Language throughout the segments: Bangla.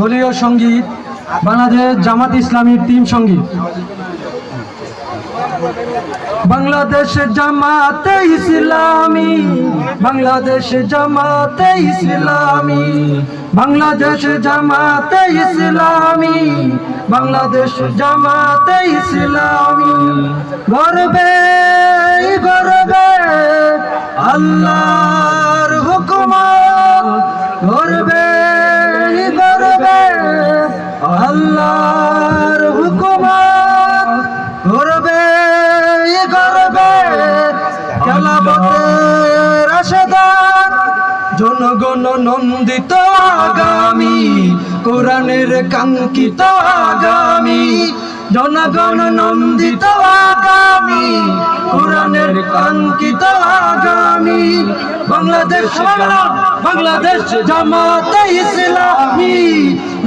দলীয় সংগীত, বাংলাদেশ জামাত ইসলামীর টিম সংগীত। বাংলাদেশ জামাতে ইসলামী, বাংলাদেশ জামাতে ইসলামী, বাংলাদেশ জামাতে ইসলামী, বাংলাদেশ জামাতে ইসলামী। গর্বে গর্বে, আল্লাহর গর্বে গর্বে আল্লাহর হুকুমত গর্বে গর্বে খেলাবতে রাশেদান জনগণ নন্দিত আগামী, কোরআনের কাঙ্ক্ষিত আগামী। জনগণ নন্দিত আগামী, কোরআনের কাঙ্ক্ষিত আগামী। বাংলাদেশ বাংলাদেশ জামাতে ইসলামী।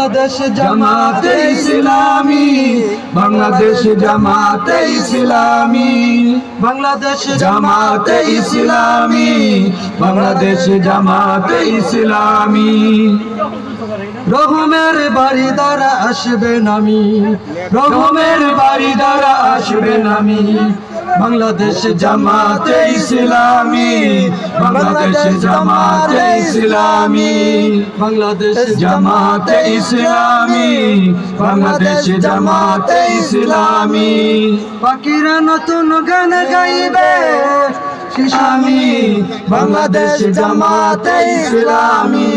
বাংলাদেশ জামাতে ইসলামী, বাংলাদেশ জামাতে ইসলামী, বাংলাদেশ জামাতে ইসলামী, বাংলাদেশ জামাতে ইসলামী। রহমের বাড়ি দ্বারা আসবে আমি, রহমের বাড়ি দ্বারা আসবে আমি। বাংলাদেশ জামাতে ইসলামী বাংলাদেশ জামাতে ইসলামী বাংলাদেশ জামাতে ইসলামী বাংলাদেশ জামাতে ইসলামী। পাখিরা নতুন গান গাইবে শিশামি বাংলাদেশ জামাতে ইসলামী।